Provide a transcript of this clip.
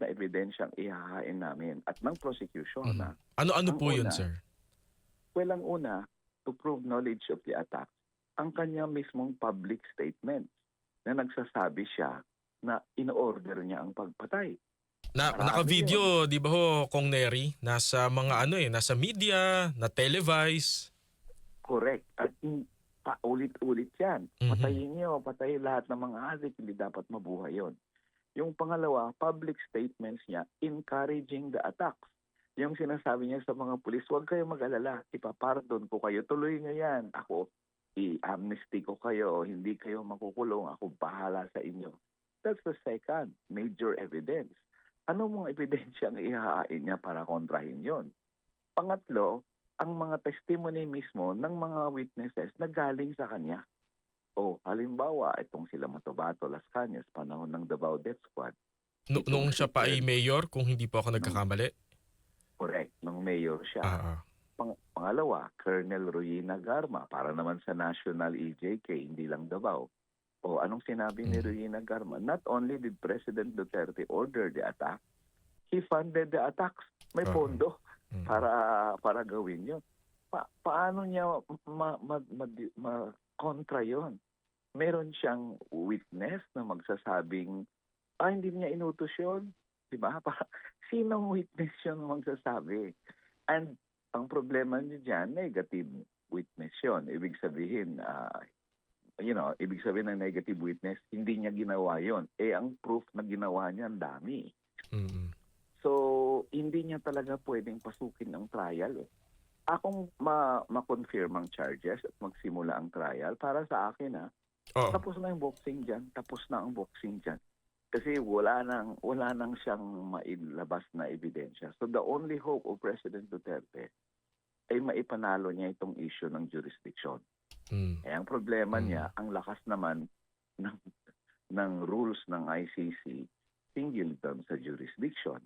na ebidensyang ihahain namin at ng prosecution. Na Ano-ano po yun, una, sir? Well, ang una, to prove knowledge of the attack, ang kanya mismong public statement na nagsasabi siya na in-order niya ang pagpatay. Na, naka-video, di ba ho, Kong Neri? Nasa mga ano eh, nasa media, na televise. Correct. At mm, paulit-ulit yan. Mhm. Patayin niyo, patayin lahat ng mga adik, hindi dapat mabuhay yon. Yung pangalawa, public statements niya encouraging the attacks. Yung sinasabi niya sa mga pulis, huwag kayong mag-alala, ipapardon ko kayo, tuloy niyo yan. Ako, i-amnesty ko kayo, hindi kayo makukulong, ako bahala sa inyo. That's the second major evidence. Ano mga ebidensya ang ihahain niya para kontrahin yon? Pangatlo, ang mga testimony mismo ng mga witnesses na galing sa kanya. O halimbawa, itong sila Matobato, Las Cañas, panahon ng Davao Death Squad. No, nung siya pa ay mayor, kung hindi po ako nagkakamali. Correct, nung mayor siya. Ah, ah. Pang- pangalawa, Colonel Ruina Garma, para naman sa National EJK, hindi lang Davao. O anong sinabi ni Mm. Ruina Garma? Not only did President Duterte order the attack, he funded the attacks. May Oo. pondo Mm. para para gawin 'yon. Pa- paano niya ma, ma, ma, ma- kontra 'yon? Meron siyang witness na magsasabing ah hindi niya inutos 'yon, 'di ba? Para sinong witness na magsasabi? And ang problema niya diyan, negative witness 'yon. Ibig sabihin ah, you know, ibig sabihin ng negative witness, hindi niya ginawa 'yon. Eh ang proof na ginawa niya ang dami. Mm. So, hindi niya talaga pwedeng pasukin ang trial. Eh. Akong ma- ma-confirm ang charges at magsimula ang trial, para sa akin ha, Oh. tapos na yung boxing dyan, tapos na ang boxing dyan. Kasi wala nang, wala nang siyang mailabas na ebidensya. So the only hope of President Duterte ay maipanalo niya itong issue ng jurisdiction. Mm. Eh, ang problema Mm. niya, ang lakas naman ng, ng rules ng ICC, single term sa jurisdiction.